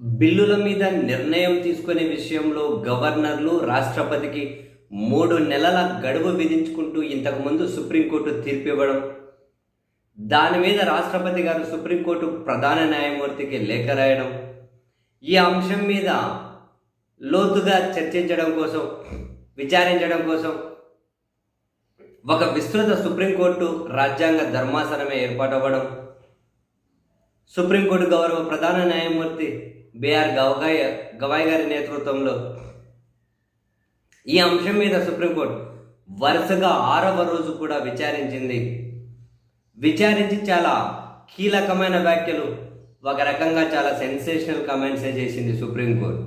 బిల్లుల మీద నిర్ణయం తీసుకునే విషయంలో గవర్నర్లు రాష్ట్రపతికి మూడు నెలల గడువు విధించుకుంటూ ఇంతకుముందు సుప్రీంకోర్టు తీర్పు ఇవ్వడం దాని మీద రాష్ట్రపతి గారు సుప్రీంకోర్టు ప్రధాన న్యాయమూర్తికి లేఖ రాయడం ఈ అంశం మీద లోతుగా చర్చించడం కోసం విచారించడం కోసం ఒక విస్తృత సుప్రీంకోర్టు రాజ్యాంగ ధర్మాసనమే ఏర్పాటవ్వడం సుప్రీంకోర్టు గౌరవ ప్రధాన న్యాయమూర్తి బిఆర్ గవాయ్ గవాయ్ గారి నేతృత్వంలో. ఈ అంశం మీద సుప్రీంకోర్టు వరుసగా ఆరవ రోజు కూడా విచారించింది. విచారించి చాలా కీలకమైన వ్యాఖ్యలు ఒక రకంగా చాలా సెన్సేషనల్ కమెంట్సే చేసింది సుప్రీంకోర్టు.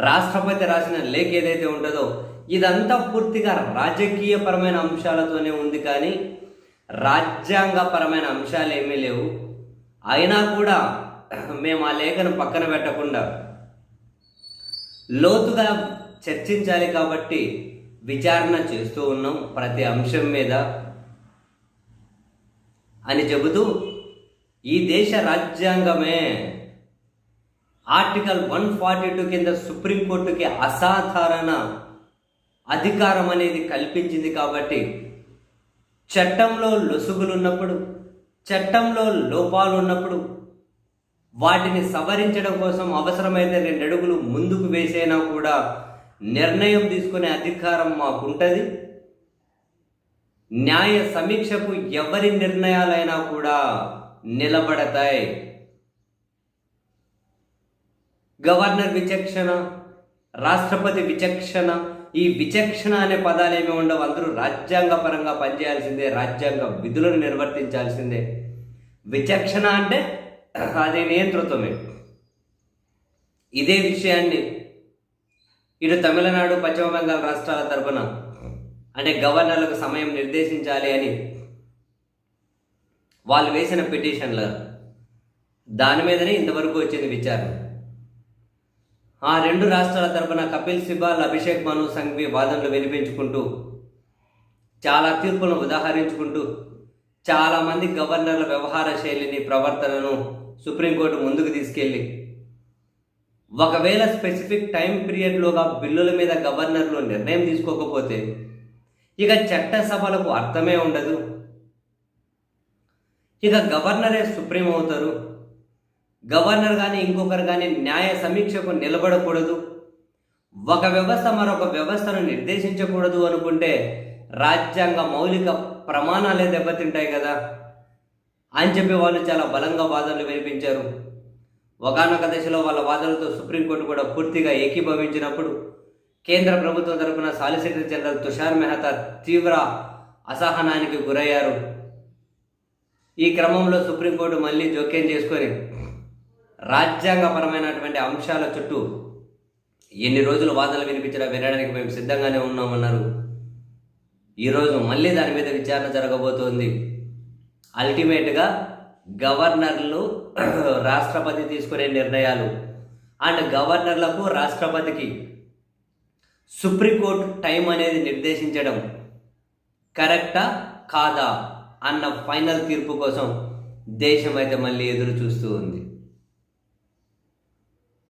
రాష్ట్రపతి రాసిన లేఖ ఏదైతే ఉంటుందో ఇదంతా పూర్తిగా రాజకీయపరమైన అంశాలతోనే ఉంది కానీ రాజ్యాంగపరమైన అంశాలు ఏమీ లేవు. అయినా కూడా మేము ఆ లేఖను పక్కన పెట్టకుండా లోతుగా చర్చించాలి కాబట్టి విచారణ చేస్తూ ఉన్నాం ప్రతి అంశం మీద. అని చెబుతూ ఈ దేశ రాజ్యాంగమే ఆర్టికల్ వన్ ఫార్టీ టూ కింద సుప్రీంకోర్టుకి అసాధారణ అధికారం అనేది కల్పించింది కాబట్టి చట్టంలో లొసుగులు ఉన్నప్పుడు చట్టంలో లోపాలు ఉన్నప్పుడు వాటిని సవరించడం కోసం అవసరమైతే రెండు అడుగులు ముందుకు వేసైనా కూడా నిర్ణయం తీసుకునే అధికారం మాకుంటుంది. న్యాయ సమీక్షకు ఎవరి నిర్ణయాలైనా కూడా నిలబడతాయి. గవర్నర్ విచక్షణ రాష్ట్రపతి విచక్షణ ఈ విచక్షణ అనే పదాలు ఏమి ఉండవు. అందరూ రాజ్యాంగపరంగా పనిచేయాల్సిందే రాజ్యాంగ విధులను నిర్వర్తించాల్సిందే. విచక్షణ అంటే అది నియంతృత్వమే. ఇదే విషయాన్ని ఇటు తమిళనాడు పశ్చిమ బెంగాల్ రాష్ట్రాల తరపున అంటే గవర్నర్లకు సమయం నిర్దేశించాలి అని వాళ్ళు వేసిన పిటిషన్ల దాని మీదనే ఇంతవరకు వచ్చింది విచారణ. ఆ రెండు రాష్ట్రాల తరపున కపిల్ సిబాల్ అభిషేక్ మను సంఘ్వి వాదనలు వినిపించుకుంటూ చాలా తీర్పులను ఉదాహరించుకుంటూ చాలామంది గవర్నర్ల వ్యవహార శైలిని ప్రవర్తనను సుప్రీంకోర్టు ముందుకు తీసుకెళ్ళి ఒకవేళ స్పెసిఫిక్ టైం పీరియడ్లోగా బిల్లుల మీద గవర్నర్లు నిర్ణయం తీసుకోకపోతే ఇక చట్టసభలకు అర్థమే ఉండదు. ఇక గవర్నరే సుప్రీం అవుతారు. గవర్నర్ కానీ ఇంకొకరు కానీ న్యాయ సమీక్షకు నిలబడకూడదు. ఒక వ్యవస్థ మరొక వ్యవస్థను నిర్దేశించకూడదు అనుకుంటే రాజ్యాంగ మౌలిక ప్రమాణాలే దెబ్బతింటాయి కదా? అని చెప్పి వాళ్ళు చాలా బలంగా వాదనలు వినిపించారు. ఒకనొక దశలో వాళ్ళ వాదనలతో సుప్రీంకోర్టు కూడా పూర్తిగా ఏకీభవించినప్పుడు కేంద్ర ప్రభుత్వం తరపున సాలిసిటర్ జనరల్ తుషార్ మెహతా తీవ్ర అసహనానికి గురయ్యారు. ఈ క్రమంలో సుప్రీంకోర్టు మళ్ళీ జోక్యం చేసుకొని రాజ్యాంగపరమైనటువంటి అంశాల చుట్టూ ఎన్ని రోజులు వాదనలు వినిపించినా వినడానికి మేము సిద్ధంగానే ఉన్నామన్నారు. ఈరోజు మళ్ళీ దాని మీద విచారణ జరగబోతోంది. అల్టిమేట్గా గవర్నర్లు రాష్ట్రపతి తీసుకునే నిర్ణయాలు అండ్ గవర్నర్లకు రాష్ట్రపతికి సుప్రీంకోర్టు టైం అనేది నిర్దేశించడం కరెక్టా కాదా అన్న ఫైనల్ తీర్పు కోసం దేశం అయితే మళ్ళీ ఎదురు చూస్తూ ఉంది.